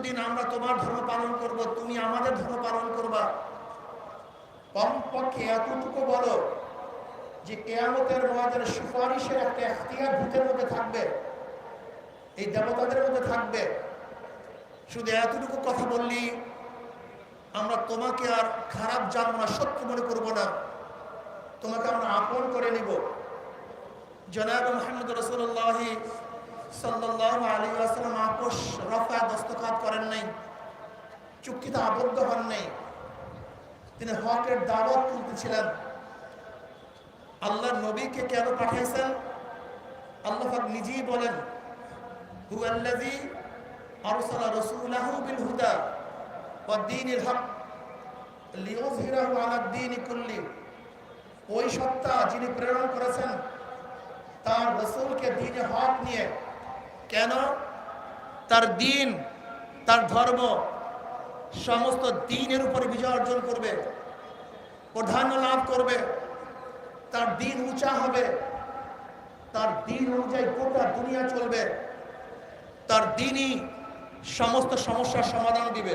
কিছুদিন আমরা তোমার ধর্ম পালন করব, তুমি আমাদের ধর্ম পালন করবা। কমপক্ষে এতটুকু বলো যে কেয়ামতের মহাদের সুপারিশের একটা এখতিয়ার ভূতের মধ্যে থাকবে। এই দেবতাদের মধ্যে থাকবে। শুধু এতটুকু কথা বললি, আমরা তোমাকে আর খারাপ জানব না শত্রু মনে করব না। তোমাকে আমরা আপন করে নিব। জনাব মোহাম্মদ রসুল্লাহ সাল্লাহ আলী আসসালাম আপোষ, রফা করেন নাই, চুক্তিতে আবদ্ধ হন নাই। তিনি হকের দাওয়াত তুলতেছিলেন। আল্লাহ নবীকে কেন পাঠিয়েছেন? আল্লাহ নিজেই বলেন হু আল্লাযী আরসালা বিল হুদা ওয়াদ দীনিল হক লিইয়ুযহিরাহু আলাদ দীনি কুল্লি। ওই সত্তা যিনি প্রেরণ করেছেন, তার রসুলকে দিনে হক নিয়ে কেন? তার দিন, তার ধর্ম, সমস্ত দিনের উপরে বিজয় অর্জন করবে, প্রাধান্য লাভ করবে, তার দিন উঁচা হবে, তার দিন অনুযায়ী গোটা দুনিয়া চলবে, তার দিনই সমস্ত সমস্যার সমাধান দিবে।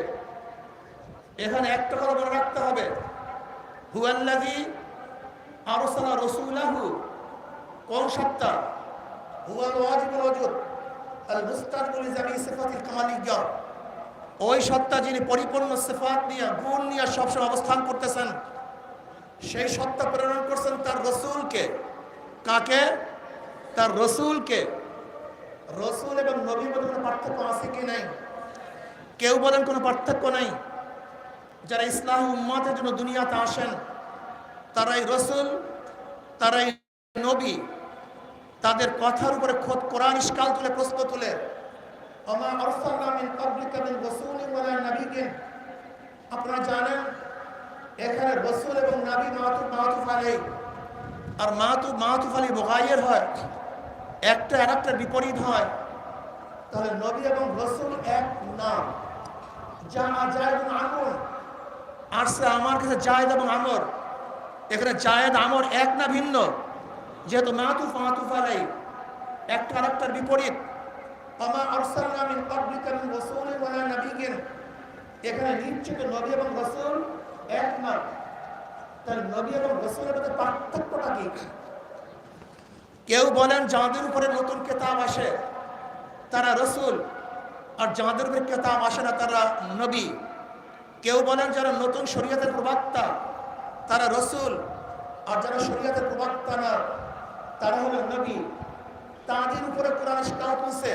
এখানে একটা কথা মনে রাখতে হবে। হুয়াল্লাযী আরসালা রাসূলাহু, কোন সত্তা? হুয়াল ওয়াজিবুল ওয়াজুদ। আল মুস্তাকিল জামি সিফাতিল কামালিয়্যা ওই সত্তা যিনি পরিপূর্ণ সিফাত নিয়ে, গুণ নিয়ে সবসময় অবস্থান করতেছেন, সেই সত্তা প্রেরণ করছেন তার রসুলকে। কাকে? তার রসুলকে। রসুল এবং নবীর মধ্যে কোনো পার্থক্য আছে কি নাই? কেউ বলেন কোনো পার্থক্য নাই? যারা ইসলাম উম্মাতের জন্য দুনিয়াতে আসেন, তারাই রসুল, তারাই নবী। তাদের কথার উপরে খোদ কোরআন ইস্কাল তুলে, প্রশ্ন তুলে। আপনারা জানেন, এখানে রসুল এবং নাবী মাতুফ মাতুফ আলাই আর মাতুফ মাতুফ আলী মুগাইয়ের হয়, একটা আর একটার বিপরীত হয়। তাহলে নবী এবং রসুল এক নাম। যা জায়দ এবং আমর। আসছে আমার কাছে জায়দ এবং আমর। এখানে জায়দ, আমর এক না ভিন্ন? যেহেতু মাতুফ মাতুফ আলাই একটা আর একটার বিপরীত। আমা আরসালনা মিন ক্বাবলিকা মিন রাসূলিন ওয়ালা নাবিয়্যিন এখানে নিশ্চিত নবী এবং রসুল এক না তাহলে নবী এবং রসুলের মধ্যে পার্থক্যটা কি? কেউ বলেন যাদের উপরে নতুন কেতাব আসে, তারা রসুল। আর যাদের উপরে কেতাব আসে না, তারা নবী। কেউ বলেন যারা নতুন শরীয়তের প্রবক্তা, তারা রসুল। আর যারা শরীয়তের প্রবক্তা না তারা হলো নবী তাদের উপরে কোরআন শিকাও তুলছে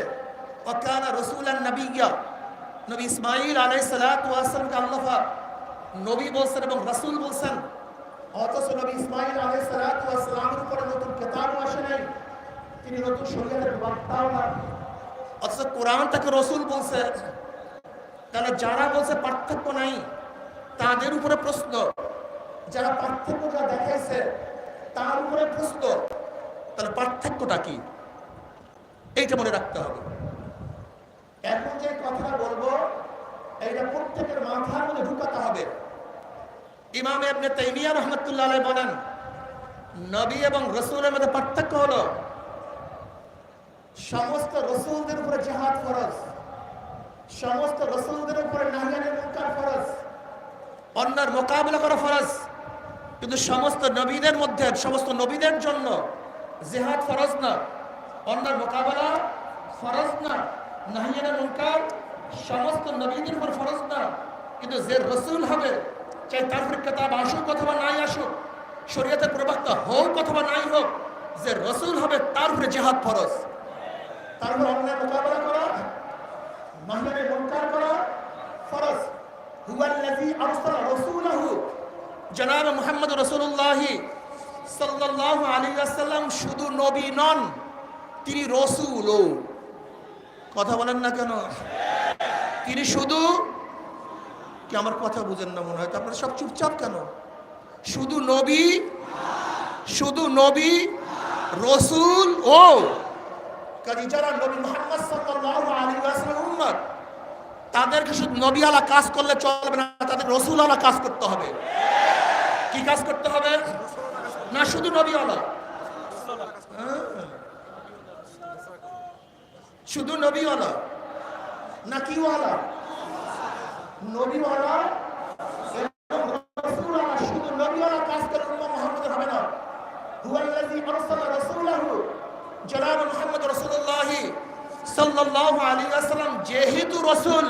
অকানা রসুল আর নবীয়া নবী ইসমাইল আলাই সালাতামকে আল্লাফা নবী বলছেন এবং রসুল বলছেন। অথচ নবী ইসমাইল আলাই সালাতামের উপরে নতুন কেতাবও আসে নাই। তিনি নতুন শরীয়তের বার্তাও না অথচ কোরআন তাকে রসুল বলছে। তাহলে যারা বলছে পার্থক্য নাই, তাদের উপরে প্রশ্ন। যারা পার্থক্য যা দেখাইছে, তার উপরে প্রশ্ন। তাহলে পার্থক্যটা কি? এইটা মনে রাখতে হবে। এখন যে কথাটা বলব, এইটা প্রত্যেকের মাথার মধ্যে ঢুকাতে হবে। ইমাম এবনে তাইমিয়া রহমতুল্লাহ বলেন, নবী এবং রসুলের মধ্যে পার্থক্য হলো, সমস্ত রসুলদের উপরে জেহাদ ফরজ, সমস্ত রসুলদের উপরে নাহিয়ানের মুনকার ফরজ, অন্যের মোকাবিলা করা ফরজ। কিন্তু সমস্ত নবীদের মধ্যে, সমস্ত নবীদের জন্য জেহাদ ফরজ না। অন্যের মোকাবেলা ফরজ না। নাহিয়ানের মুনকার সমস্ত নবীদের উপর ফরজ না। কিন্তু যে রসুল হবে, চাই তার কেতাব আসুক অথবা নাই আসুক, শরীয়তের প্রবক্তা হোক অথবা নাই হোক, যে রসুল হবে তার উপরে জেহাদ ফরজ। তার উপর অন্যের মোকাবেলা করা নাহিয়ানের মুনকার করা ফরজ। হুয়াল্লাযী আরসালা রাসূলাহু। জনাব মুহাম্মদ রাসূলুল্লাহ ওয়াসাল্লাম শুধু নবী নন, তিনি রসুলও। কথা বলেন না কেন? তিনি শুধু, কি আমার কথা বুঝেন না মনে হয়? তো আপনারা সব চুপচাপ কেন? শুধু নবী শুধু নবী, রসুল ও। কাজী যারা নবী মোহাম্মদ সাল্লাল্লাহু আলাইহি তাদেরকে শুধু নবী আলা কাজ করলে চলবে না, তাদের রসুল আলা কাজ করতে হবে। কি কাজ করতে হবে? না, শুধু নবী আলা হ্যাঁ। শুধু নবী আলা না কি ওয়ালা নবীওয়ালা শুধু নবীওয়ালা কাজ হবে না। হুয়াল্লাযী আরসালা রাসূলাহু জনাব মুহাম্মদ রাসূলুল্লাহ সাল্লাল্লাহু যেহেতু রাসূল,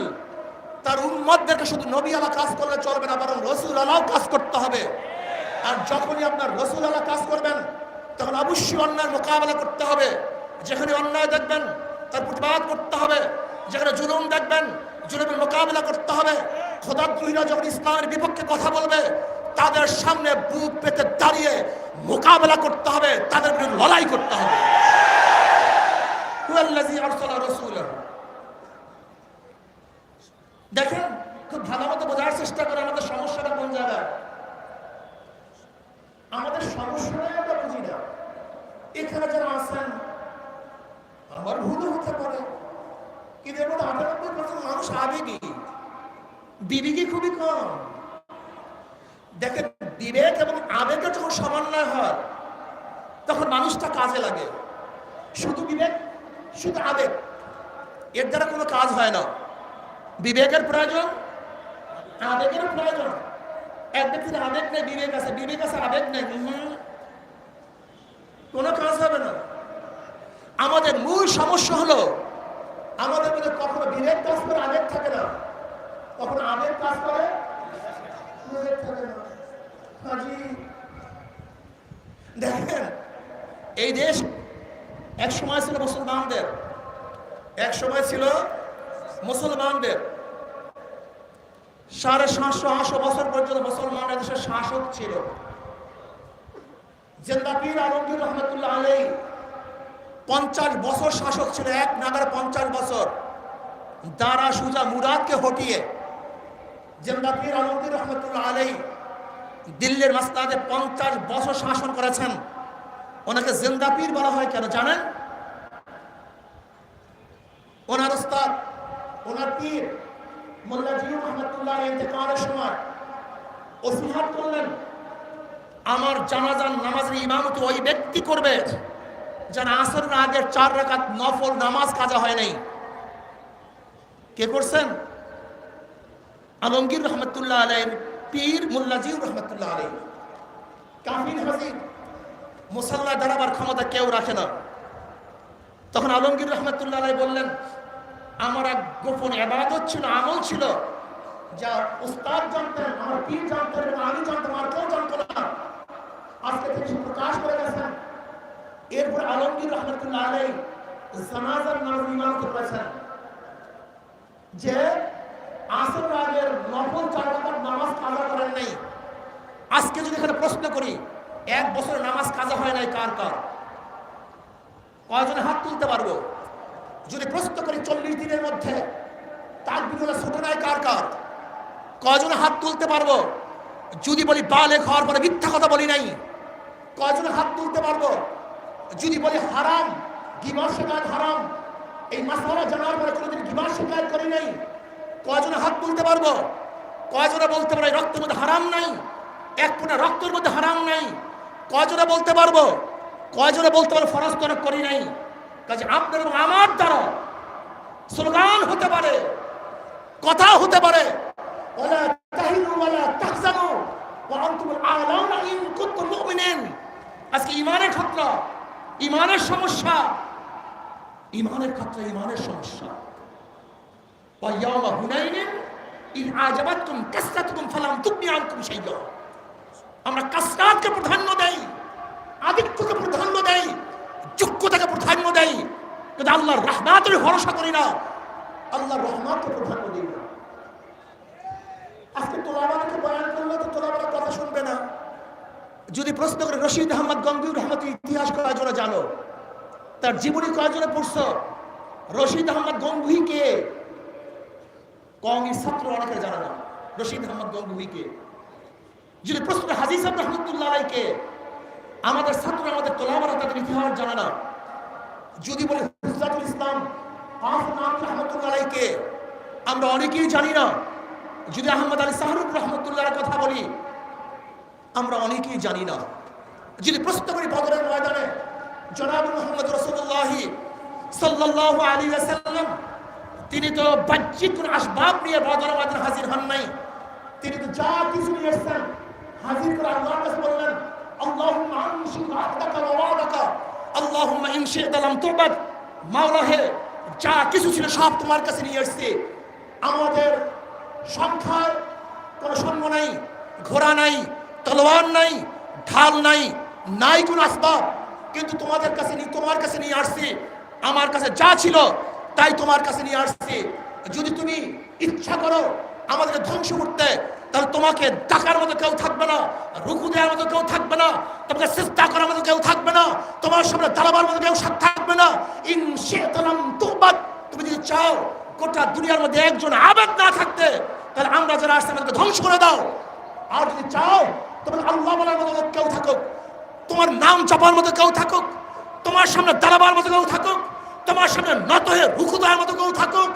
তার উম্মতদেরকে শুধু নবীওয়ালা কাজ করলে চলবে না, বরং রাসূলওয়ালাও কাজ করতে হবে। আর যখনই আপনার রাসূলওয়ালা কাজ করবেন, তখন অবশ্যই অন্যায় মোকাবেলা করতে হবে। যেখানে অন্যায় দেখবেন, তার প্রতিবাদ করতে হবে। যেখানে জুলুম দেখবেন, জুলুমের মোকাবেলা করতে হবে। খোদাদ্রোহীরা যখন ইসলামের বিপক্ষে কথা বলবে, তাদের সামনে বুক পেতে দাঁড়িয়ে মোকাবেলা করতে হবে, তাদের বিরুদ্ধে লড়াই করতে হবে। দেখেন, খুব ভালো মতো বোঝার চেষ্টা করে আমাদের সমস্যাটা কোন জায়গায়? আমাদের সমস্যাটাই আমরা বুঝি না। এখানে যারা আছেন, আমার ভুল হতে পারে। কিন্তু এর মধ্যে আটানব্বই পার্সেন্ট মানুষ আবেগী। বিবেকই খুবই কম। দেখেন, বিবেক এবং আবেগের যখন সমন্বয় হয়, তখন মানুষটা কাজে লাগে। শুধু বিবেক, শুধু আবেগ। এর দ্বারা কোনো কাজ হয় না। বিবেকের প্রয়োজন আবেগের প্রয়োজন। এক ব্যক্তির আবেগ নেই, বিবেক আছে বিবেক আছে, আবেগ নেই। কোনো কাজ হবে না। আমাদের মূল সমস্যা হলো, আমাদের মধ্যে কখনো বিবেক কাজ করে আবেগ থাকে না। কখনো আবেগ কাজ করে থাকে না। দেখেন, এই দেশ এক সময় ছিল মুসলমানদের, এক সময় ছিল মুসলমানদের। সাড়ে সাতশো, আটশো বছর পর্যন্ত মুসলমানরা দেশের শাসক ছিল। জেন্দাপির আলমগীর রহমতুল্লাহ আলাই পঞ্চাশ বছর শাসক ছিল, এক নাগারে পঞ্চাশ বছর। দারা সুজা মুরাদকে হটিয়ে জেন্দাপির আলমগীর রহমতুল্লাহ আলাই দিল্লির মাস্তাদে পঞ্চাশ বছর শাসন করেছেন। ওনাকে জেন্দাপির বলা হয় কেন জানেন? ওনার ওস্তাদ, ওনার পীর আমার জানাজান নামাজের ইমামত ওই ব্যক্তি করবে যেন আসরের আগের চার রাকাত নফল নামাজ কাজা হয় নাই। কে করছেন? আলমগীর রহমতুল্লাহ আলাইয়ের পীর মোল্লা জিউ রহমতুল্লাহ আলাই কাফির হাজির মুসাল্লা দাঁড়াবার ক্ষমতা কেউ রাখে না। তখন আলমগীর রহমতুল্লাহ আলাই বললেন আমার এক গোপন এবাদত ছিল, আমল ছিল যা উস্তাদ জানতেন, আমার পীর জানতেন এবং আমি জানতাম, আর কেউ জানতো না। আজকে থেকে সে প্রকাশ করে গেছেন। এরপর আলমগীর রহমতুল্লাহ আলাই জানাজার নামাজ ইমামত করেছেন যে আসর আগের নফল চার নামাজ কাজা করেন নাই। আজকে যদি এখানে প্রশ্ন করি, এক বছর নামাজ কাজা হয় নাই কার কার? কয়জনে হাত তুলতে পারব? যদি প্রশ্ন করি চল্লিশ দিনের মধ্যে, তার বিরুদ্ধে ছোট নাই কার কার? কয়জনে হাত তুলতে পারব? যদি বলি বালে খাওয়ার পরে মিথ্যা কথা বলি নাই, কয়জনে হাত তুলতে পারব? যদি বলি হারাম গিমার শেখায়ত হারাম, এই মাসালা জানার পরে কোনোদিন গিমার শেখায়ত করি নাই, কয়জনে হাত তুলতে পারব? কয়জনে বলতে পারে রক্তের মধ্যে হারাম নাই, এক ফোঁটা রক্তের মধ্যে হারাম নাই, কয়জনে বলতে পারব? কয়জনে বলতে পারব ফরজ তরক করি নাই কাজে আপনার এবং আমার দ্বারা স্লোগান হতে পারে, কথা হতে পারে। ওলা তাহিনু ওয়ালা তাহজানু ওয়া আনতুমুল আ'লাউনা ইন কুনতুম আজকে ইমানের ক্ষেত্র ইমানের সমস্যা ইমানের ক্ষেত্র ইমানের সমস্যা। আমরা কাসরাতকে প্রাধান্য দেই, আদিত্যকে প্রাধান্য দেই। যোগ্যতাকে প্রাধান্য দেই। কিন্তু আল্লাহর রহমাতের ভরসা করি না। আল্লাহর রহমাতকে প্রাধান্য দিই না। আজকে তোলাবালাকে বয়ান করলে তো তোলাবালার কথা শুনবে না। যদি প্রশ্ন করে রশিদ আহমদ গঙ্গুর রহমতের ইতিহাস কয়জনে জানো, তার জীবনী কয়জনে পড়ছ রশিদ আহমদ গঙ্গুহি কংগ্রেস ছাত্র অনেকে জানে না। রশিদ আহমদ গঙ্গুহি যদি প্রশ্ন হাজি সাহেব রহমতুল্লাহ কে? আমাদের ছাত্র আমাদের তোলাবারা তাদের ইতিহাস জানে না। যদি বলে হুজাতুল ইসলাম রহমতুল্লাহকে আমরা অনেকেই জানি না। যদি আহমদ আলী শাহরুখ রহমতুল্লাহর কথা বলি, আমরা অনেকেই জানি না। যদি প্রশ্ন করি বদরের ময়দানে, জনাব মোহাম্মদ রসুল্লাহি সাল্লাহ আলী আসাল্লাম তিনি তো বাহ্যিক কোন আসবাব নিয়ে বদর মাদের হাজির হন নাই। তিনি তো যা কিছু নিয়ে এসছেন, হাজির করে কাছে বললেন আল্লাহুম্মা আনশি আহদাকা ওয়া ওয়াদাকা আল্লাহুম্মা ইন শি'তা লাম তুবাদ। মাওলা হে, যা কিছু ছিল সব তোমার কাছে নিয়ে এসেছি। আমাদের সংখ্যার কোনো সঙ্গ নাই, ঘোড়া নাই, তলোয়ার নাই, ঢাল নাই নাই কোনো আসবাব। কিন্তু তোমাদের কাছে নিয়ে তোমার কাছে নিয়ে আসছি। আমার কাছে যা ছিল, তাই তোমার কাছে নিয়ে আসছি। যদি তুমি ইচ্ছা করো আমাদের ধ্বংস করতে তাহলে তোমাকে ডাকার মতো কেউ থাকবে না, রুকু দেওয়ার মতো কেউ থাকবে না, তোমাকে চেষ্টা করার মতো কেউ থাকবে না, তোমার সামনে দাঁড়াবার মতো কেউ থাকবে না। ইন তুবাদ তুমি যদি চাও গোটা দুনিয়ার মধ্যে একজন আবেদ না থাকতে, তাহলে আমরা যারা আসছে আমাদেরকে ধ্বংস করে দাও। আর যদি চাও, তোমার আল্লাহ বলার মতো কেউ থাকুক, তোমার নাম চাপার মতো কেউ থাকুক, তোমার সামনে দাঁড়াবার মতো কেউ থাকুক, তোমার সামনে নত হয়ে রুখু দেওয়ার মতো কেউ থাকুক,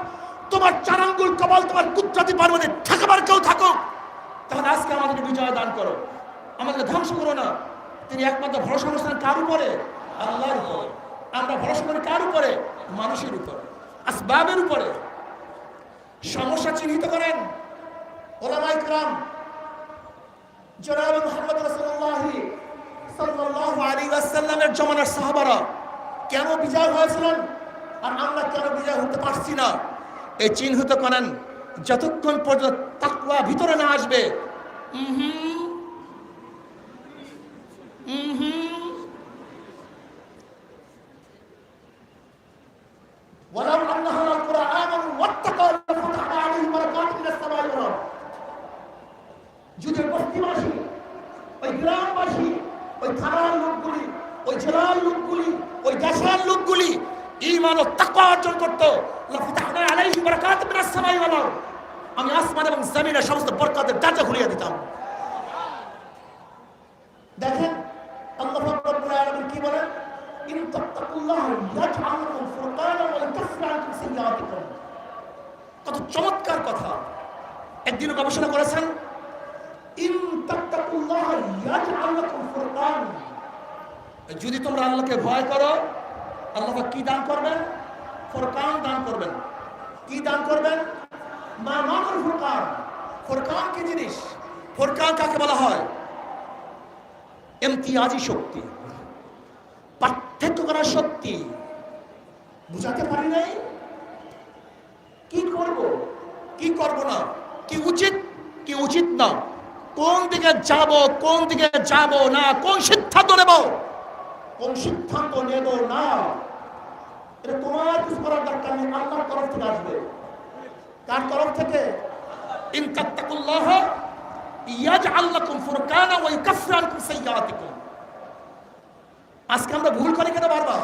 তোমার চারাঙ্গুল কপাল, তোমার কুত্রাতি পার্বতে ঠেকাবার কেউ থাকুক তখন আজকে আমাদেরকে বিজয় দান করো। আমাদেরকে ধ্বংস করো না। তিনি একমাত্র ভরসা অনুষ্ঠান কার উপরে? আল্লাহর উপরে। আমরা ভরসা করি কার উপরে? মানুষের উপরে। আসবাবের উপরে। সমস্যা চিহ্নিত করেন ওলামাই ক্রাম। জনাব মোহাম্মদ রসুল্লাহি সাল্লাল্লাহু আলাইহি ওয়াসাল্লামের জমানার সাহাবারা কেন বিজয় হয়েছিলেন? আর আমরা কেন বিজয় হতে পারছি না? এই চিহ্নিত করেন যতক্ষণ পর্যন্ত তাকওয়া ভিতরে না আসবে উহুম, ইন তাত্তাকুল্লাহ ইয়াজআল লাকুম ফুরকানা ওয়া ইউকাফির আনকুম সাইয়্যাতিকুম কত চমৎকার কথা। একদিন গবেষণা করেছেন, ইন তাত্তাকুল্লাহ ইয়াজআল লাকুম ফুরকান। যদি তোমরা আল্লাহকে ভয় করো, আল্লাহ কি দান করবেন? ফুরকান দান করবেন। কি দান করবেন? মা মানুল ফুরকান। ফুরকান কি জিনিস? ফুরকান কাকে বলা হয়? ইমতিয়াজি শক্তি। পার্থক্য করার শক্তি বুঝাতে পারি নাই? কি করব? কি করব না? কি উচিত? কি উচিত না? কোন দিকে যাব, কোন দিকে যাব না? কোন সিদ্ধান্ত নেব? কোন সিদ্ধান্ত নেব না? এটা তোমার কিছু করার দরকার নেই, আল্লাহর তরফ থেকে আসবে। কার তরফ থেকে? ইন তাত্তাকুল্লাহ ইয়াজআল লাকুম ফুরকানা ওয়া ইউকাফির আনকুম সাইয়্যাতিকুম। আজকে আমরা ভুল করি কেন বারবার?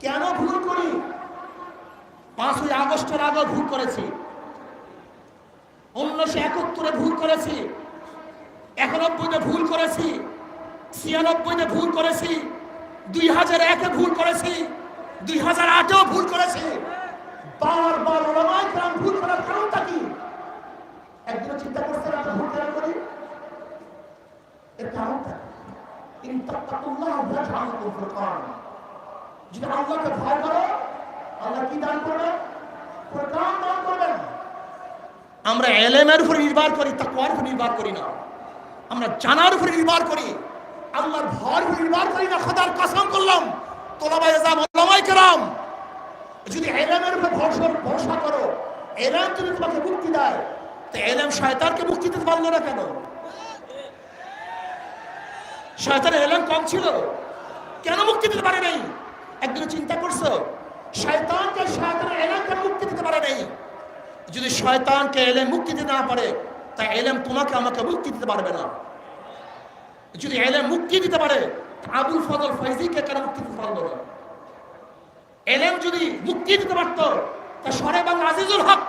কেন ভুল করি? পাঁচই আগস্টের আগে ভুল করেছি। উনিশশো একাত্তরে ভুল করেছি। একানব্বইতে ভুল করেছি। ছিয়ানব্বইতে ভুল করেছি। দুই হাজার একে ভুল করেছি। দুই হাজার আটেও ভুল করেছি। বারবার কারণ ভুল করার কারণটা কি? একদিন চিন্তা করছেন ভুল করি এর কারণটা আমরা এলেমের উপর নির্ভর করি, তাকওয়ার উপর নির্ভর করি না। আমরা জানার উপর নির্ভর করি। আল্লাহর ভয়ের উপর নির্ভর করি না, খোদার কসম করলাম। তোলাবাই আজাম ওলামাই কেরাম। যদি এলেমের উপর ভরসা ভরসা করো, এলেম যদি তোমাকে মুক্তি দেয়, তো এলেম শয়তানকে মুক্তি দিতে পারল না কেন? শয়তানের এলেম কম ছিল। কেন মুক্তি দিতে পারে নাই? একদিন চিন্তা করছ, শয়তানকে শয়তানের এলেম কেন মুক্তি দিতে পারে নাই? যদি শয়তানকে এলেম মুক্তি দিতে না পারে তাই এলেম তোমাকে, আমাকে মুক্তি দিতে পারবে না। যদি এলেম মুক্তি দিতে পারে আবুল ফজল ফৈজিকে কেন মুক্তি দিতে পারল না? এলেম যদি মুক্তি দিতে পারত, তা সরে বাংলা আজিজুল হক,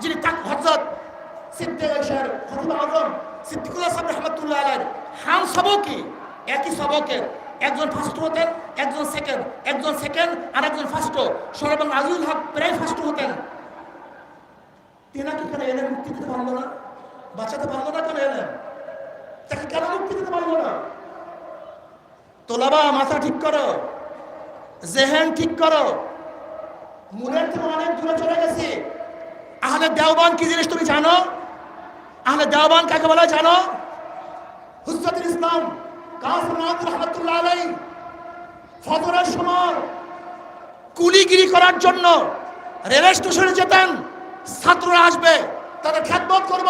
যিনি হজরত সিদ্দিকের খতিব আজম, সিদ্দিকুল্লাহ সাহেব রহমতুল্লাহ আলাইহির হাম সবকি একই সবকের একজন ফার্স্ট হতেন, একজন সেকেন্ড একজন সেকেন্ড আর একজন ফার্স্ট সরে বাংলা আজিজুল হক প্রায় ফার্স্ট হতেন। তেনাকে কেন এলেম মুক্তি দিতে পারল না? বাঁচাতে পারল না কেন এলেম তাকে কেন মুক্তি দিতে পারল না? তোলাবা, মাথা ঠিক করো। জেহেন ঠিক করো। মূলের থেকে অনেক দূরে চলে গেছি। আহলে দেওবান কি জিনিস তুমি জানো? আহলে দেওবান কাকে বলা জানো? হুজরতুল ইসলাম। কাসিম নাদ রহমতুল্লাহ আলাই ফজরের সময় কুলিগিরি করার জন্য রেল স্টেশনে যেতেন, ছাত্ররা আসবে, তাদের খ্যাতমত করব,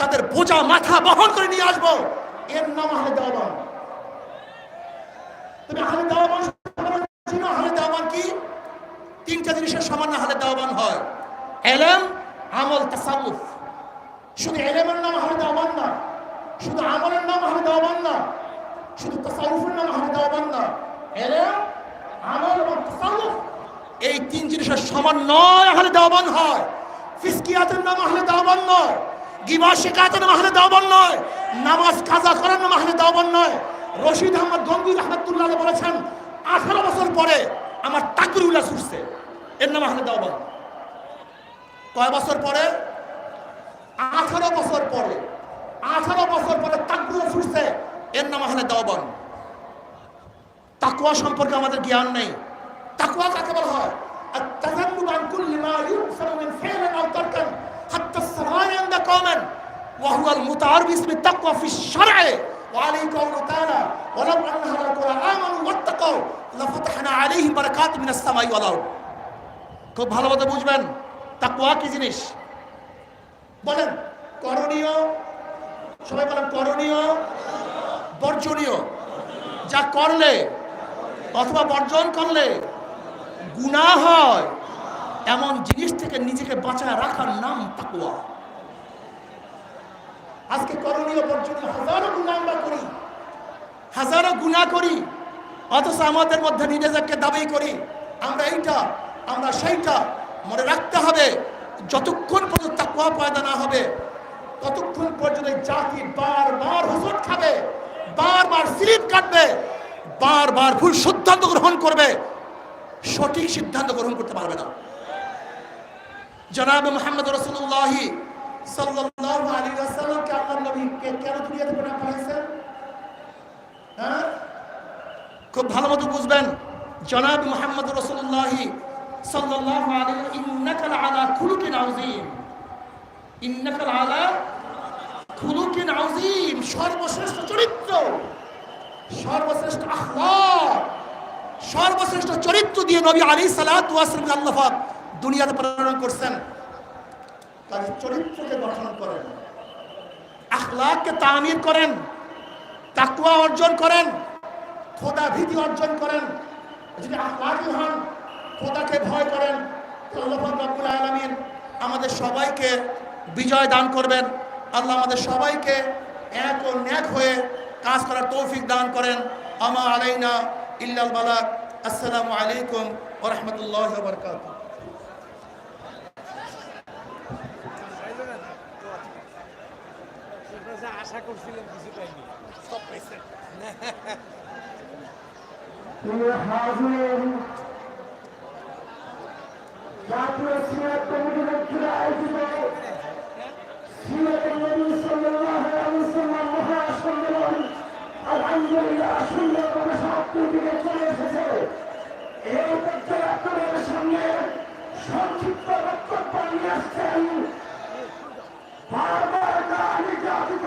তাদের বোঝা মাথা বহন করে নিয়ে আসব। এর নাম আহলে দেওয়ান। তুমি আহলে দেওয়ান চিনো আহলে দেওয়ান কি? তিনটা জিনিসের সমান আহলে দেওয়ান হয়। এলেম, আমল, তাসাউফ। শুধু এলেমের নাম আহলে দেওয়ান না, শুধু আমলের নাম আহলে দেওয়ান না শুধু তাসাউফের নাম এই তিন জিনিসের সমন্বয় আহলে দেওয়ান হয়। ফিসকিয়াতের নাম আহলে দেওয়ান নয়। গিবা শেখাতের নাম আহলে দেওয়ান নয়। নামাজ কাজা করার নাম আহলে দেওয়ান নয়। রশিদ আহমদ গঙ্গুর রহমতুল্লাহ বলেছেন, আঠারো বছর পরে আমার তাকবিরুল্লাহ ছুটছে। এর নাম আহলে দেওয়ান। কয় বছর পরে? আঠারো বছর পরে। আঠারো বছর পরে তাকবিরুল্লাহ ছুটছে। এর নাম আহলে দেওয়ান তাকুয়া সম্পর্কে আমাদের জ্ঞান নেই তাকুয়া কাকে বলা হয় التذنب عن كل ما يؤثر من فعل او ترك حتى الصغار عند قوم وهو المتعارف باسم التقوى في الشرع وعليه قوله تعالى ولو ان اهل القرى امنوا واتقوا لفتحنا عليهم بركات من السماء والارض খুব ভালোভাবে বুঝবেন তাকুয়া কি জিনিস বলেন করণীয় সবাই বলেন করণীয় বর্জনীয়। যা করলে অথবা বর্জন করলে গুণা হয়, এমন জিনিস থেকে নিজেকে বাঁচায় রাখার নাম তাকুয়া আজকে করণীয় বর্জনীয় হাজারো গুণা আমরা করি, হাজারো গুণা করি, অথচ আমাদের মধ্যে নিজেদেরকে দাবি করি, আমরা এইটা, আমরা সেইটা মনে রাখতে হবে, যতক্ষণ পর্যন্ত তাকুয়া পয়দা না হবে, ততক্ষণ পর্যন্ত জাতি বারবার হোসট খাবে। বারবার স্লিপ কাটবে, বারবার ভুল সিদ্ধান্ত গ্রহণ করবে, সঠিক সিদ্ধান্ত গ্রহণ করতে পারবে না। জনাব মোহাম্মদ রসুল্লাহি সাল্লাল্লাহু আলাইহি ওয়াসাল্লামকে আল্লাহর নবীকে কেন দুনিয়াতে হ্যাঁ? খুব ভালো মতো বুঝবেন। জনাব মোহাম্মদ রসুল্লাহি সাল্লাল্লাহু আলাইহি ইন্নাকা আলা খুলুকিন আযীম। ইন্নাকা আলা খুলুকিন আযীম সর্বশ্রেষ্ঠ চরিত্র। সর্বশ্রেষ্ঠ আখলাক। সর্বশ্রেষ্ঠ চরিত্র দিয়ে নবী আলী সালাম আল্লাহ দুনিয়াতে প্রেরণ করছেন, তার চরিত্রকে গঠন করেন, আখলাককে তামির করেন তাকুয়া অর্জন করেন, খোদা ভীতি অর্জন করেন। যদি আখলাকি হন, খোদাকে ভয় করেন আল্লাহ রাব্বুল আলামিন আমাদের সবাইকে বিজয় দান করবেন। আল্লাহ আমাদের সবাইকে এক ও ন্যাক হয়ে কাজ করার তৌফিক দান করেন। আমা আলাইনা ইল্লাল বালাক। আসসালামু আলাইকুম ওয়া রাহমাতুল্লাহি ওয়া বারাকাতুহু। আশা করছিলেন কিছু পাইনি সব জাতীয় কমিটি আয়োজিত আলহামদুলিল্লাহ সুন্দরভাবে সমাপ্তির দিকে চলে এসেছে এই উপত্যকা আপনাদের সামনে সংক্ষিপ্ত বক্তব্য নিয়ে আসছেন। বারবার না নির্যাতিত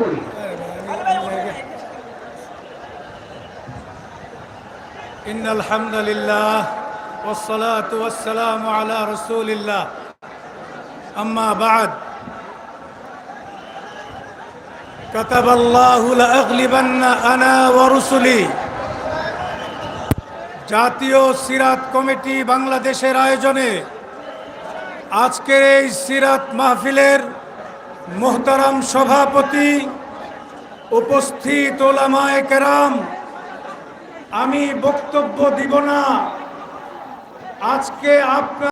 পড়ি إن الحمد لله والصلاة والسلام على رسول الله أما بعد كتب الله لأغلبن أنا ورسلي জাতীয় সিরাত কমিটি বাংলাদেশের আয়োজনে আজকের এই সিরাত মাহফিলের মোহতারাম সভাপতি উপস্থিত ওলামায় কেরাম আমি বক্তব্য দিব না। আজকে আপনার